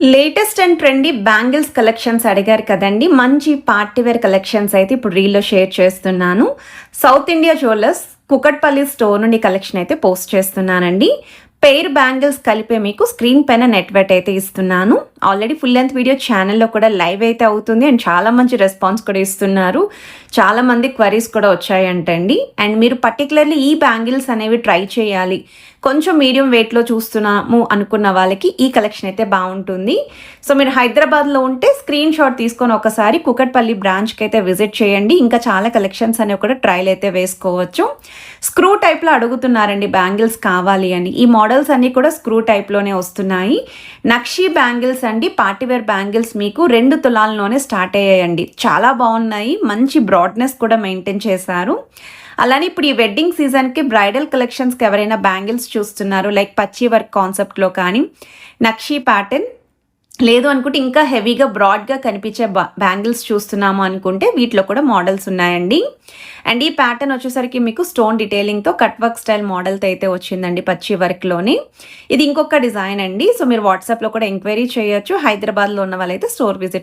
Latest and trendy bangles collections అడిగారు కదండి. మంచి పార్టీవేర్ కలెక్షన్స్ అయితే ఇప్పుడు రీల్లో షేర్ చేస్తున్నాను. South India jewellers Kukatpally store నుండి కలెక్షన్ అయితే పోస్ట్ చేస్తున్నానండి. పెయిర్ బ్యాంగిల్స్ కలిపే మీకు స్క్రీన్ పైన నెట్వర్క్ అయితే ఇస్తున్నాను. ఆల్రెడీ ఫుల్ లెంత్ వీడియో ఛానల్లో కూడా లైవ్ అయితే అవుతుంది అండ్ చాలా మంచి రెస్పాన్స్ కూడా ఇస్తున్నారు. చాలా మంది క్వరీస్ కూడా వచ్చాయంటండి. అండ్ మీరు పర్టికులర్లీ ఈ బ్యాంగిల్స్ అనేవి ట్రై చేయాలి. కొంచెం మీడియం వెయిట్లో చూస్తున్నాము అనుకున్న వాళ్ళకి ఈ కలెక్షన్ అయితే బాగుంటుంది. సో మీరు హైదరాబాద్లో ఉంటే స్క్రీన్ షాట్ తీసుకొని ఒకసారి కుకట్పల్లి బ్రాంచ్కి అయితే విజిట్ చేయండి. ఇంకా చాలా కలెక్షన్స్ అనేవి కూడా ట్రయల్ అయితే వేసుకోవచ్చు. స్క్రూ టైప్లో అడుగుతున్నారండి బ్యాంగిల్స్ కావాలి అని. ఈ మోడల్ మోడల్స్ అన్నీ కూడా స్క్రూ టైప్లోనే వస్తున్నాయి. నక్షీ బ్యాంగిల్స్ అండి పార్టీవేర్ బ్యాంగిల్స్ మీకు రెండు తులాల్లోనే స్టార్ట్ అయ్యాయండి. చాలా బాగున్నాయి మంచి బ్రాడ్నెస్ కూడా మెయింటైన్ చేశారు. అలానే ఇప్పుడు ఈ వెడ్డింగ్ సీజన్కి బ్రైడల్ కలెక్షన్స్కి ఎవరైనా బ్యాంగిల్స్ చూస్తున్నారు లైక్ పచ్చి వర్క్ కాన్సెప్ట్లో కానీ నక్షి ప్యాటర్న్ లేదు అనుకుంటే ఇంకా హెవీగా బ్రాడ్గా కనిపించే బ్యాంగిల్స్ చూస్తున్నాము అనుకుంటే వీటిలో కూడా మోడల్స్ ఉన్నాయండి. అండ్ ఈ ప్యాటర్న్ వచ్చేసరికి మీకు స్టోన్ డీటెయిలింగ్తో కట్ వర్క్ స్టైల్ మోడల్తో అయితే వచ్చిందండి పచ్చి వర్క్లోని. ఇది ఇంకొక డిజైన్ అండి. సో మీరు వాట్సాప్లో కూడా ఎంక్వైరీ చేయొచ్చు. హైదరాబాద్లో ఉన్న వాళ్ళైతే స్టోర్ విజిట్